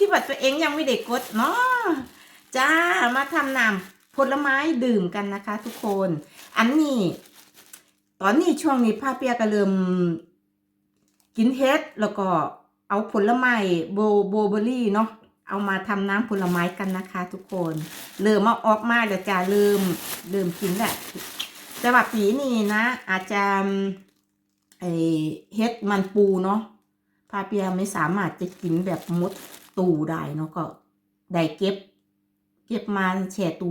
คิดว่าตัวเองยังไม่ได้กดเนาะจ้ามาทำน้ำผลไม้ดื่มกันนะคะ ทุกคน อันนี้ ตอนนี้ช่วงนี้พาเปียก็เริ่มกินเฮ็ดแล้วก็เอาผลไม้โบโบเบอรี่เนาะเอามาทำน้ำผลไม้กันนะคะ ทุกคน เริ่มมาออกมาแล้วจ้าเริ่มเริ่มกินแหละแต่ว่าปีนี้นะ อาจจะเฮ็ดมันปูเนาะพาเปียไม่สามารถจะกินแบบมด ตูได้เนาะก็ได้เก็บ เก็บมาแช่ตู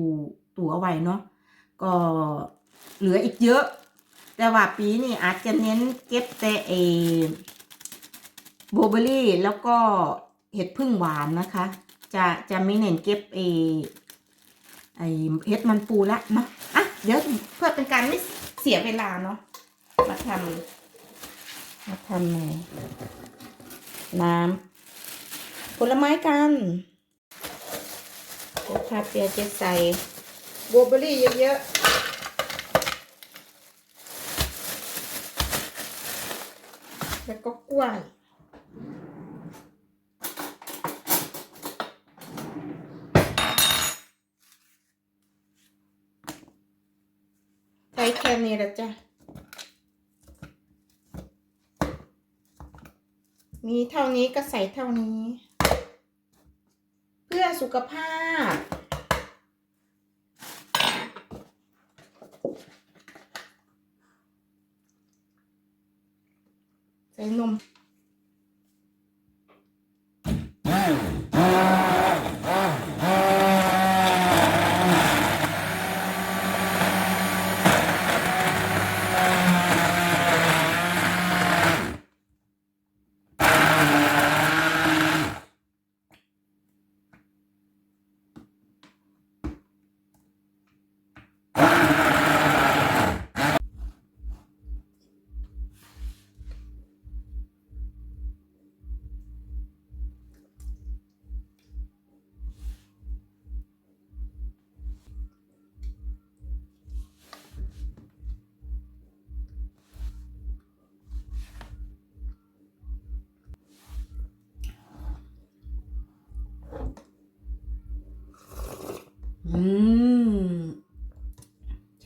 ตูเอาไว้เนาะก็เหลืออีกเยอะ แต่ว่าปีนี้อาจจะเน้นเก็บแต่เอโบเบอรี่แล้วก็เห็ดพึ่งหวานนะคะ จะจะไม่เน้นเก็บเอไอเห็ดมันปูละเนาะอะเดี๋ยวเพื่อเป็นการไม่เสียเวลาเนาะมาทำมาทำในน้ำ ผลไม้กันเดี๋ยวพาเปียจะใส่โบเบอรี่เยอะๆ แล้วก็กล้วยใส่แค่นี้ละจ้ะ มีเท่านี้ก็ใส่เท่านี้ พื่อสุขภาพ ใส่นม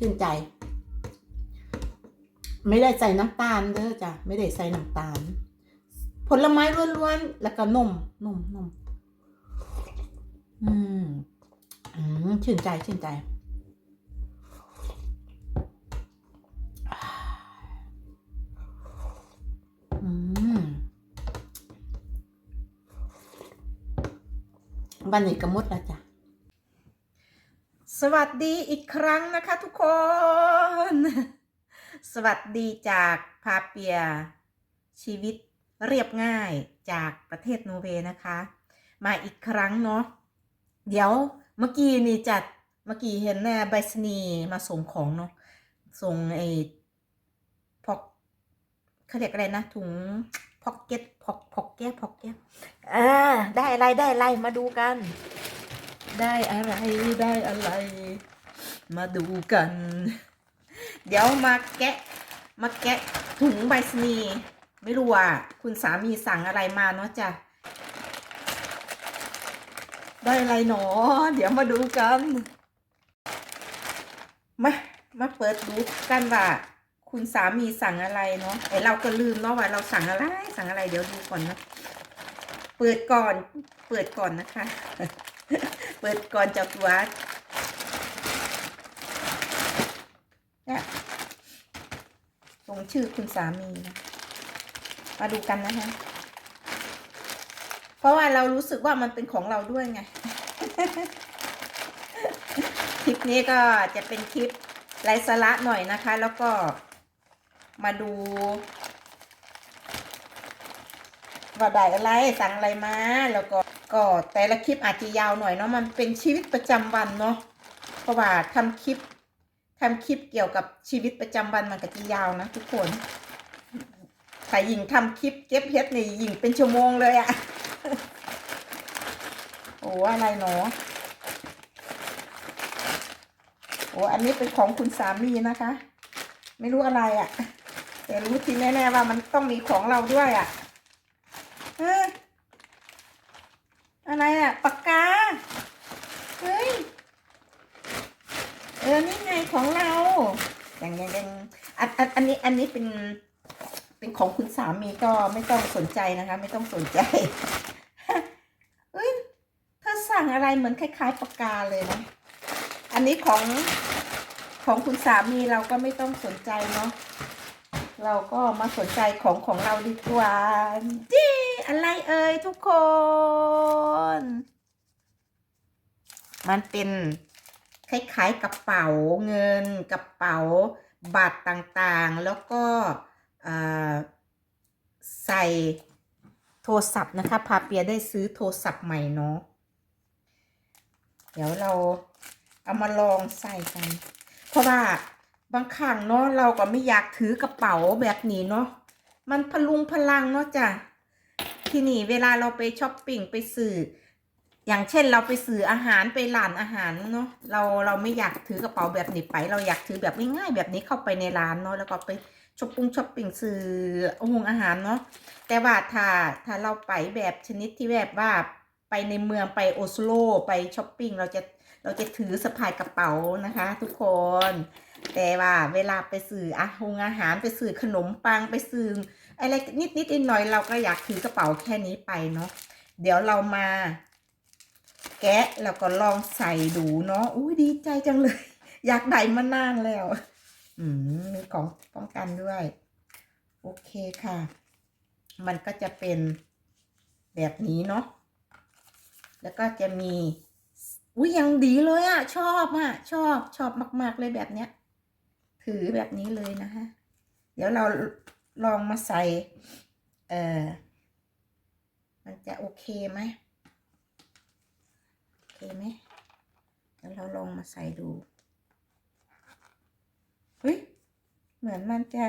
ชื่นใจ ไม่ได้ใส่น้ำตาลเด้อจ้ะไม่ได้ใส่น้ำตาล ผลไม้ล้วนๆแล้วก็นมนมนมอืมอืมชื่นใจชื่นใจอืมบันนี้ก็มดแล้วจ้ะ สวัสดีอีกครั้งนะคะทุกคน สวัสดีจากพาเปีย ชีวิตเรียบง่ายจากประเทศโนเวย์นะคะ มาอีกครั้งเนาะเดี๋ยวเมื่อกี้นี่จัดเมื่อกี้เห็นแน่ใบสนีมาส่งของเนาะส่งไอ้พอกเขาเรียกอะไรนะถุงพ็อกเก็ตพ็อกพ็อกเก็ตพ็อกเก็ตอ่าได้อะไรได้อะไรมาดูกัน ได้อะไรได้อะไร มาดูกัน เดี๋ยวมาแกะ มาแกะถุงใบสนีไม่รู้ว่า คุณสามีสั่งอะไรมาเนาะจ้ะได้อะไรหนอ เดี๋ยวมาดูกัน มา มาเปิดดูกันว่า คุณสามีสั่งอะไรเนาะไอเราก็ลืมเนาะว่าเราสั่งอะไร สั่งอะไรเดี๋ยวดูก่อนนะ เปิดก่อน เปิดก่อนนะคะ เปิดก่อนจะตัวเนี่ยลงชื่อคุณสามีนะมาดูกันนะคะ เพราะว่าเรารู้สึกว่ามันเป็นของเราด้วยไง คลิปนี้ก็จะเป็นคลิปไร้สาระหน่อยนะคะ แล้วก็มาดูว่าได้อะไรสั่งอะไรมาแล้วก็ ก็แต่ละคลิปอาจจะยาวหน่อยเนาะมันเป็นชีวิตประจำวันเนาะเพราะว่าทำคลิปทำคลิปเกี่ยวกับชีวิตประจำวันมันก็จะยาวนะทุกคนแต่หญิงทำคลิปเก็บเพชรนี่หญิงเป็นชั่วโมงเลยอะโอ้อะไรเนาะโอ้อันนี้เป็นของคุณสามีนะคะ ไม่รู้อะไรอะแต่รู้ที่แน่ๆว่ามันต้องมีของเราด้วยอะเอะไรอะปากกา เฮ้ย เออ นี่ไงของเรา อย่างอย่างอย่างอันอันอันนี้อันนี้เป็น เป็นของคุณสามีก็ไม่ต้องสนใจนะคะ ไม่ต้องสนใจเฮ้ยเธอสั่งอะไรเหมือนคล้ายๆปากกาเลยนะ อันนี้ของของคุณสามีเราก็ไม่ต้องสนใจเนาะ เราก็มาสนใจของของเราดีกว่าจี อะไรเอ่ยทุกคน มันเป็นคล้ายๆกระเป๋าเงินกระเป๋าบัตรต่างๆ แล้วก็ใส่โทรศัพท์นะคะพาเปียได้ซื้อโทรศัพท์ใหม่เนาะเดี๋ยวเราเอามาลองใส่กัน เพราะว่าบางครั้งเนาะเราก็ไม่อยากถือกระเป๋าแบบนี้เนาะมันพลุงพลังเนาะจ้ะ ที่นี่เวลาเราไปช้อปปิ้งไปซื้ออย่างเช่นเราไปซื้ออาหารไปร้านอาหารเนาะเราเราไม่อยากถือกระเป๋าแบบนี้ไป เราอยากถือแบบง่ายๆแบบนี้เข้าไปในร้านเนาะแล้วก็ไปช้อปปิ้งช้อปปิ้งซื้ออาหงอาหารเนาะแต่ว่าถ้าถ้าเราไปแบบชนิดที่แบบว่าไปในเมืองไปโอสโลไปช้อปปิ้งเราจะเราจะถือสะพายกระเป๋านะคะ ทุกคน แต่ว่าเวลาไปซื้ออาหงอาหารไปซื้อขนมปังไปซื้อ อะไรนิดนิดๆหน่อยเราก็อยากถือกระเป๋าแค่นี้ไปเนาะเดี๋ยวเรามา แกะแล้วก็ลองใส่ดูเนาะอุ้ยดีใจจังเลย อยากได้มานานแล้ว อืมมีของป้องกันด้วย โอเคค่ะ มันก็จะเป็นแบบนี้เนาะแล้วก็จะมีอุ้ยยังดีเลยอะชอบอะชอบชอบมาก ๆ เลยแบบเนี้ย ถือแบบนี้เลยนะคะ เดี๋ยวเรา ลองมาใส่เออมันจะโอเคไหมโอเคไหมเดี๋ยวเราลองมาใส่ดูเฮ้ยเหมือนมันจะ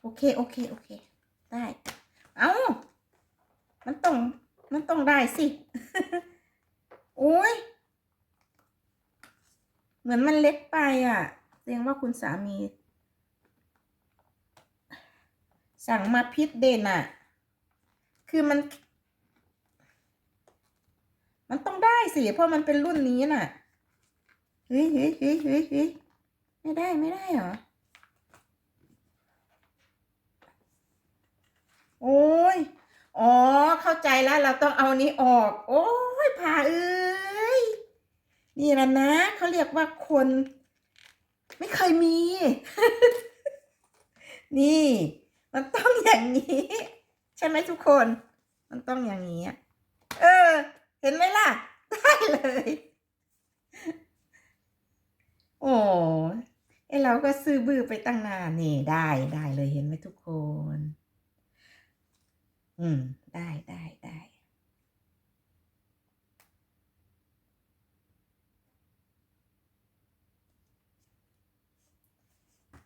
โอเค โอเค โอเค ได้ เอามันต้อง มันต้องได้สิ โอ้ย เหมือนมันเล็กไปอะแสดงว่าคุณสามี สั่งมาพิษเด่นอะคือมัน มันต้องได้สิ เพราะมันเป็นรุ่นนี้น่ะ เฮ้ยเฮ้ยเฮ้ยเฮ้ยเฮ้ยไม่ได้ไม่ได้เหรอ โอ้ย อ๋อ เข้าใจแล้วเราต้องเอานี้ออก โอ้ยผ่าเอ้ย นี่แหละนะ เขาเรียกว่าคน ไม่เคยมี นี่ มันต้องอย่างนี้ ใช่ไหมทุกคน มันต้องอย่างนี้ เออ เห็นไหมล่ะ ได้เลย โอ้ไอเราก็ซื้อบื้อไปตั้งนานนี่ได้ได้เลยเห็นไหมทุกคน อืม ได้ได้ได้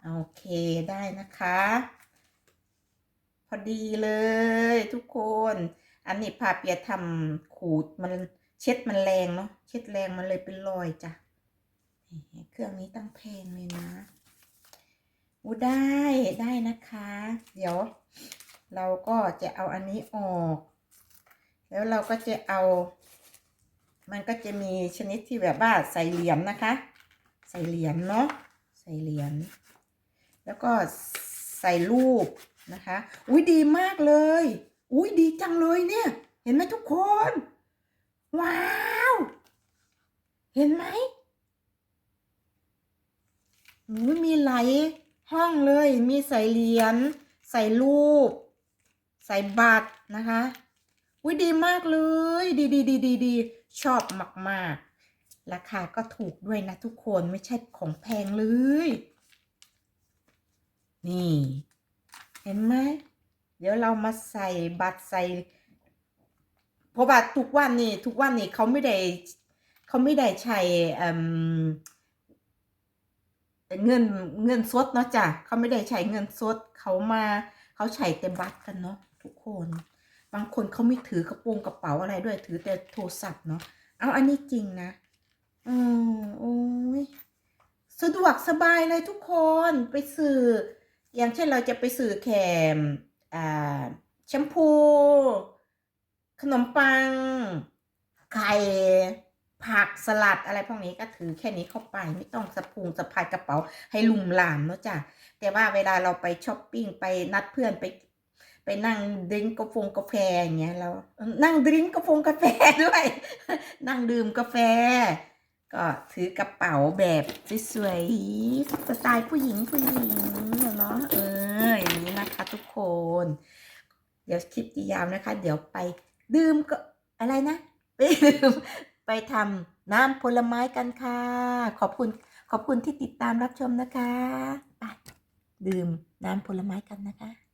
โอเคได้นะคะ พอดีเลยทุกคน อันนี้พาเปียทำขูดมันเช็ดมันแรงเนาะเช็ดแรงมันเลยเป็นรอยจ้ะเครื่องนี้ตั้งแพงเลยนะอู้ได้ได้นะคะ เดี๋ยว เราก็จะเอาอันนี้ออก แล้วเราก็จะเอา มันก็จะมีชนิดที่แบบว่าใส่เหรียญนะคะ ใส่เหรียญเนาะใส่เหรียญแล้วก็ใส่รูป นะคะ อุ้ยดีมากเลย อุ้ยดีจังเลยเนี่ย เห็นไหมทุกคน ว้าว เห็นไหมอุ้ยมีหลายห้องเลย มีใส่เหรียญ ใส่รูป ใส่บัตรนะคะอุ้ยดีมากเลย ดีดีดีดีดีชอบมาก ๆ ราคาก็ถูกด้วยนะทุกคนไม่ใช่ของแพงเลย นี่ ห็นไหม เดี๋ยวเรามาใส่บัตรใส่ เพราะว่าทุกวันนี่ทุกวันนี่เขาไม่ได้เขาไม่ได้ใช้เเงินเงินสดเนาะจ้ะเขาไม่ได้ใช้เงินสดเขามาเขาใช้แต่บัตรกันเนาะทุกคน บางคนเขาไม่ถือกระโปรงกระเป๋าอะไรด้วย ถือแต่โทรศัพท์เนาะเอาอันนี้จริงนะอืมโอ้ยสะดวกสบายเลยทุกคนไปซื้อ อย่างเช่นเราจะไปซื้อแคมแชมพู ขนมปัง ไข่ ผักสลัดอะไรพวกนี้ก็ถือแค่นี้เข้าไปไม่ต้องสะพุงสะพายกระเป๋าให้ลุมหลามเนาะจ้ะแต่ว่าเวลาเราไปช้อปปิ้งไปนัดเพื่อนไปไปนั่งดื่มกาแฟกาแฟอย่างเงี้ยเรานั่งดื่มกาแฟกาแฟด้วย นั่งดื่มกาแฟ ก็ถือกระเป๋าแบบสวยๆสไตล์ผู้หญิงผู้หญิงเนาะเอออย่างนี้นะคะทุกคน เดี๋ยวคลิปยาวนะคะ เดี๋ยวไปดื่มก็อะไรนะ ไปดื่มไปทำน้ำผลไม้กันค่ะ ขอบคุณขอบคุณที่ติดตามรับชมนะคะ ไปดื่มน้ำผลไม้กันนะคะ